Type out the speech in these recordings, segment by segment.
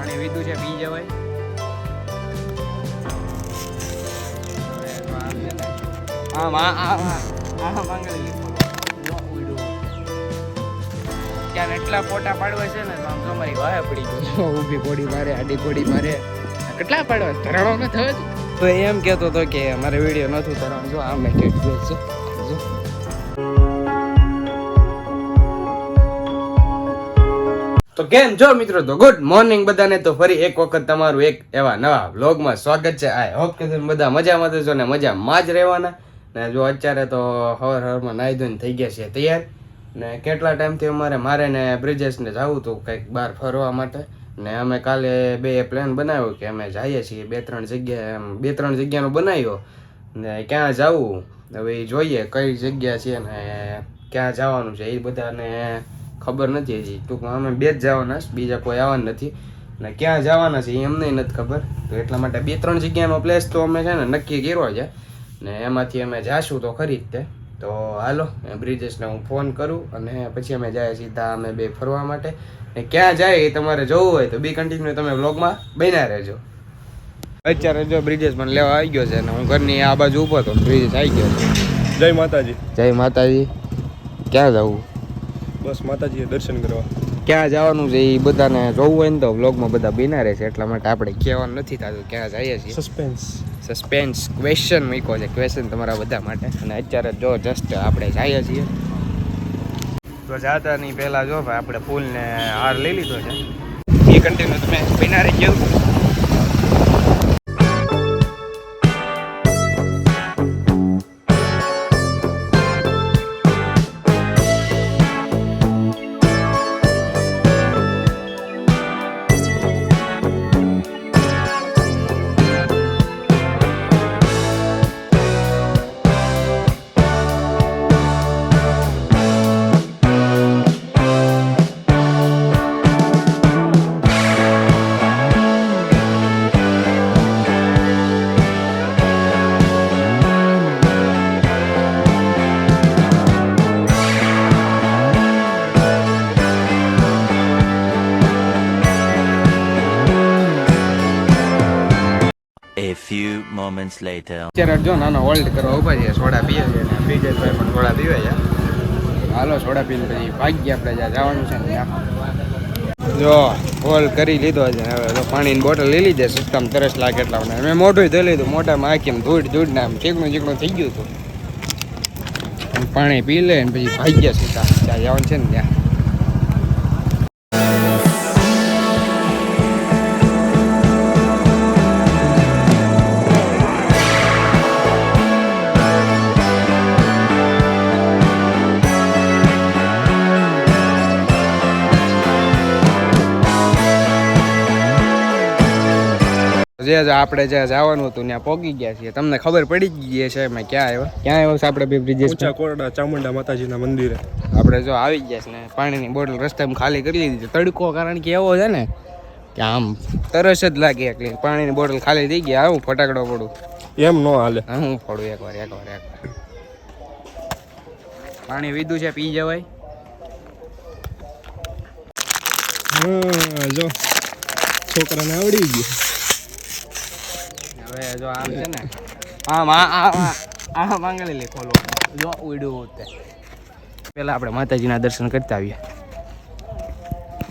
પાણી વીધું છે પી જવાય. આ આ આ આ લીધું જો ઉડ્યું ત્યાં એટલા ફોટા પાડવા છે ને આમ તો અમારી વાહે પડી ગયો ઊભી પોડી મારે આડી પોડી મારે. કેટલા પાડવા ધરાણો ન થયો તો? એમ કહેતો હતો કે મારે વીડિયો નથી ધરાણું જો આમ મેં કેટલું છે. જો. તો કેમ છો મિત્રો, તો ગુડ મોર્નિંગ બધાને. તો ફરી એક વખત તમારું એક એવા નવા વ્લોગમાં સ્વાગત છે. આઈ હોપ કે તમે બધા મજામાં થશો ને મજામાં જ રહેવાના. ને જો અત્યારે તો હવાર હવારમાં નાહી ધોઈને થઈ ગયા છે તૈયાર. ને કેટલા ટાઈમથી અમારે મારે ને બ્રિજેશને જવું હતું કંઈક બહાર ફરવા માટે. ને અમે કાલે બે પ્લાન બનાવ્યો કે અમે જઈએ છીએ બે ત્રણ જગ્યાએ બે ત્રણ જગ્યાનો બનાવ્યો. ને ક્યાં જવું? હવે જોઈએ કઈ જગ્યા છે ને ક્યાં જવાનું છે એ બધાને ખબર નથી હજી. ટૂંકમાં અમે બે જ જવાના છે બીજા કોઈ આવવાના નથી. ને ક્યાં જવાના છે એ અમને નથી ખબર. તો એટલા માટે બે ત્રણ જગ્યાનો પ્લેસ તો અમે છે ને નક્કી કર્યો છે. ને એમાંથી અમે જાશું તો ખરી જ તે. તો હાલો બ્રિજેશને હું ફોન કરું અને પછી અમે જાય સીધા અમે બે ફરવા માટે. ને ક્યાં જાય એ તમારે જોવું હોય તો બી કન્ટિન્યુ તમે વ્લોગમાં બન્યા રહેજો. અત્યારે જો બ્રિજેશ મને લેવા આવી ગયો છે ને હું ઘરની આ બાજુ ઊભો હતો બ્રિજેશ આવી ગયો છે. જય માતાજી. જય માતાજી. ક્યાં જવું? બસ માતાજીએ દર્શન કરવા. ક્યાં જવાનું છે એ બધાને જોવું હોય ને તો વ્લોગમાં બધા બિના રહેશે એટલા માટે આપણે કહેવાનું નથી થતું ક્યાં જઈએ છીએ. સસ્પેન્સ સસ્પેન્સ ક્વેશ્ચન મૂક્યો છે ક્વેશ્ચન તમારા બધા માટે. અને અત્યારે જો જસ્ટ આપણે જઈએ છીએ. તો જાતા નહીં પહેલાં જો ભાઈ આપણે ફૂલને હાર લઈ લીધો છે. એ કન્ટિન્યુ તમે બિના રહી ગયું? Moments later. અત્યારે જો નાનો હોલ્ડ કરો ઊભા છે, સોડા પીએ છે અને પણ સોડા પીવે છે. હાલો, સોડા પીને પછી ભાગ્ય આપણે જ્યાં જવાનું છે ત્યાં. જો હોલ કરી લીધો છે, હવે તો પાણીની બોટલ લઈ લીધે સિસ્ટમ તરસ લાગે એટલા મને મેં મોઢું ધોઈ લીધું, મોઢામાં આખી આમ ધૂળ ધૂળ આમ ચીકણું ચીકણું થઈ ગયું હતું. પાણી પી લે ને પછી ભાગ્યા સીધા જ્યાં જવાનું છે ને ત્યાં. જે આપણે જે જવાનું હતું ત્યાં પહોંચી ગયા છીએ. તમને ખબર પડી જ ગઈ છે અમે ક્યાં આવ્યા? ક્યાં આવ્યો છે આપણે બે બ્રિજેશ ઊંચા કોરડા ચામુંડા માતાજીના મંદિરે. આપણે જો આવી ગયા છે ને પાણીની બોટલ રસ્તામાં ખાલી કરી દીધી તડકો કારણ કે એવો છે ને કે આમ તરસ જ લાગે એકલી. પાણીની બોટલ ખાલી થઈ ગઈ. આવું ફટાકડો પડું એમ નો હાલે. હા પડું એકવાર એકવાર એકવાર. પાણી વીધું છે પી જવાય. જો. છોકરાને આવડી ગયું. હવે જો આમ છે ને આમ આ આ માંગણી લે ખોલો. જો ઉડ્યું તે. પેલા આપણે માતાજીના દર્શન કરતા આવીએ.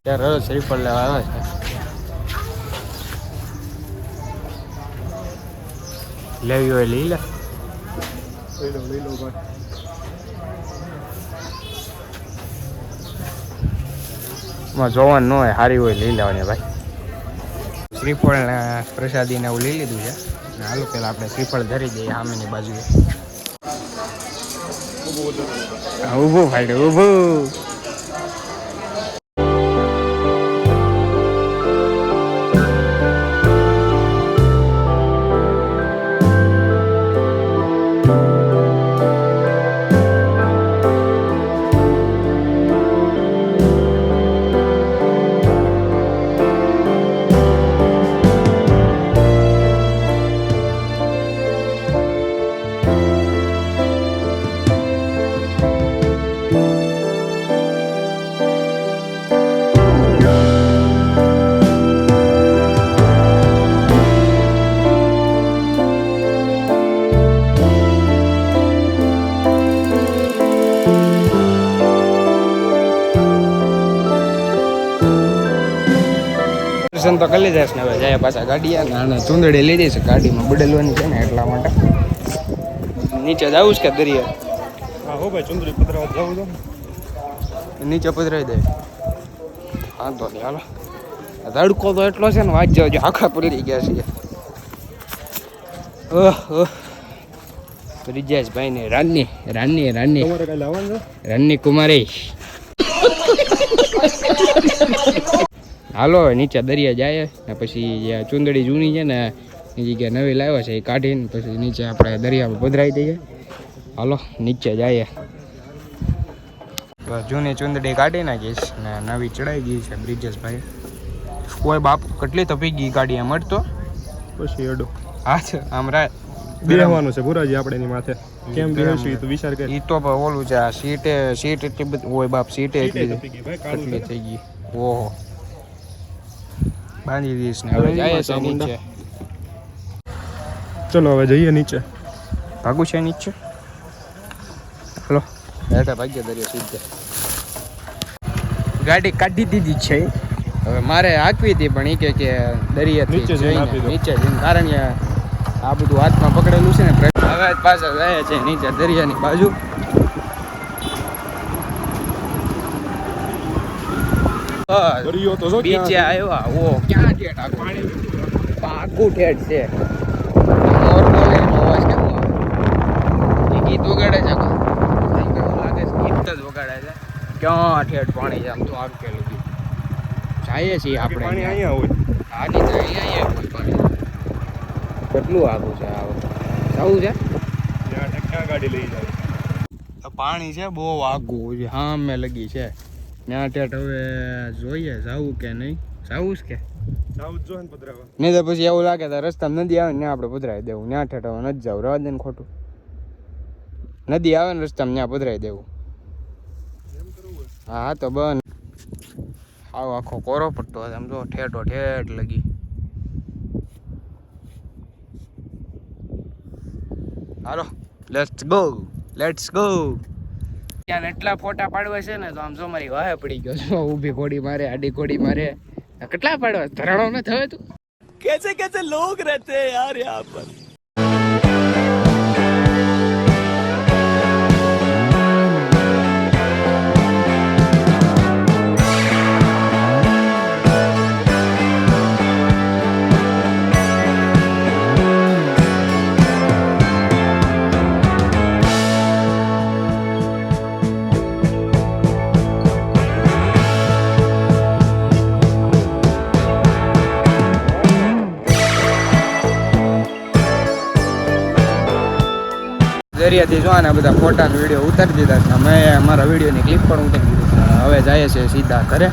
ત્યારે શ્રીફળ લેવા આવે છે. લેવી હોય લઈ લે. લઈ લો લઈ લો ભાઈ માં જોવાનું ન હોય સારી હોય લઈ લેવાની ભાઈ. શ્રીફળ ને પ્રસાદી ને એવું લઈ લીધું છે. ને હાલો, પેલા આપણે શ્રીફળ ધરી દઈએ સામેની બાજુએ. ઊભું ભાઈ, ઊભું. પસંદ તો કરી છે ને હવે જાય પાછા ગાડી અને ચૂંદડી લીધી છે ગાડીમાં બદલવાની છે ને એટલા માટે. નીચે જવું છે કે દરિયા? હા હો ભાઈ ચુંદડી પધરાવા જવું તો નીચે પધરાવી દે. હા તો નહીં હાલો. તડકો તો એટલો છે ને વાત જાવ આખા પલળી ગયા છે ઓહ ઓહ. ભાઈ ને રાની રાની રાની રાની કુમારી. હાલો નીચે દરિયા જાય ને પછી જે ચુંદડી જૂની છે ને એ જગ્યાએ નવી લાવ્યા છે એ કાઢીને પછી નીચે આપણે દરિયામાં પધરાવી દઈએ. હાલો નીચે જઈએ તો જૂની ચુંદડી કાઢી નાખીશ ને નવી ચડાઈ ગઈ છે બ્રિજેશભાઈ. કોઈ બાપ કેટલી તપી ગઈ ગાડી એમ તો પછી અડો હા છે આમ રા બેહવાનું છે ભુરાજી આપણે એની માથે. કેમ બેહશું તો વિચાર કર. ઈ તો ઓલું છે આ સીટે સીટ એટલી બધી હોય બાપ સીટે એટલી છે. થઈ ગઈ. ઓહો. બાંધી દઈશ ને. હવે જાય છે. નીચે. ચલો હવે જઈએ નીચે. ભાગું છે નીચે? હલો. બેઠા ભાગ્ય દરિયો સીધે. ગાડી કાઢી દીધી છે. હવે મારે હાંકવી હતી પણ એ કે કે દરિયાથી નીચે જઈને. નીચે જઈને કારણ કે આ બધું હાથમાં પકડેલું છે ને હવે પાછા જાય છે નીચે દરિયાની બાજુ. દરિયો તો જો બીચે ક્યાં આવ્યા ઓ ક્યાં ઠેઠ આખું પાકું ઠેઠ છે. મોર બોલે એનો અવાજ કેમ એ ગીત વગાડે છે કોઈ? આમ લાગે છે ગીત જ વગાડે છે. ક્યાં ઠેઠ પાણી છે? આમ તો આગ કે લગી જઈએ છીએ છે. આપણે પાણી અહીંયા. હોય. આની તો અહીંયા અહીંયા હોય પાણી. કેટલું આગું છે આ જવું છે? ગાડી લઈ જાય. પાણી છે બહુ આગું. છે હા મેં લગી છે. ત્યાં ઠેઠ હવે જોઈએ જવું કે નહીં? જવું જાવું જ જોઈએ નહીં તો પછી એવું લાગે તો રસ્તામાં નદી આવે ને આપણે પધરાવી દેવું. ત્યાં ઠેઠ હવે નથી જવું. રવા દે ને ખોટું. નદી આવે ને રસ્તામાં ત્યાં પધરાવી દેવું. હા હા તો બન. આવો આખો કોરો પડતો હતો આમ જો ઠેઠો ઠેઠ લગી. હાલો લેટ્સ ગો લેટ્સ ગો ત્યાં એટલા ફોટા પાડવા છે ને, તો આમ જો મારી વાહે પડી ગયો છો. ઊભી કોડી મારે, આડી કોડી મારે. કેટલા પાડવા? ધરાણો ન થવે તું? કેસે કેસે લોક રહેતે યાર યહાં પર. દરિયાથી જો આના બધા ફોટા વીડિયો ઉતારી દીધા છે. મેં અમારા વિડીયોની ક્લિપ પણ ઉતારી દીધી હવે જાય છે સીધા ઘરે.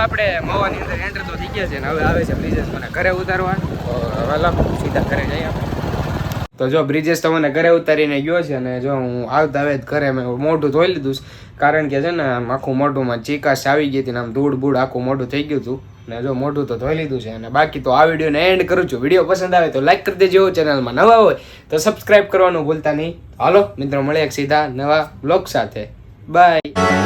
આપણે મવાની અંદર એન્ટર તો થઈ ગયા છે ને હવે આવે છે બ્રિજેશ મને ઘરે ઉતારવા તો હવે સીધા ઘરે જઈએ આપણે. તો જો બ્રિજેશ તો મને ઘરે ઉતારીને ગયો છે અને જો હું આવતા આવે ઘરે મેં મોઢું ધોઈ લીધું કારણ કે છે ને, આમ આખું મોઢુંમાં ચીકાશ આવી ગઈ હતી ને આમ ધૂળ બૂળ આખું મોઢું થઈ ગયું હતું. ને જો મોઢું તો ધોઈ લીધું છે અને બાકી તો આ વિડીયોને એન્ડ કરું છું. વીડિયો પસંદ આવે તો લાઈક કરી દેજો ચેનલમાં નવા હોય તો સબસ્ક્રાઈબ કરવાનું ભૂલતા નહીં. હાલો, મિત્રો મળે એક સીધા નવા બ્લોગ સાથે. બાય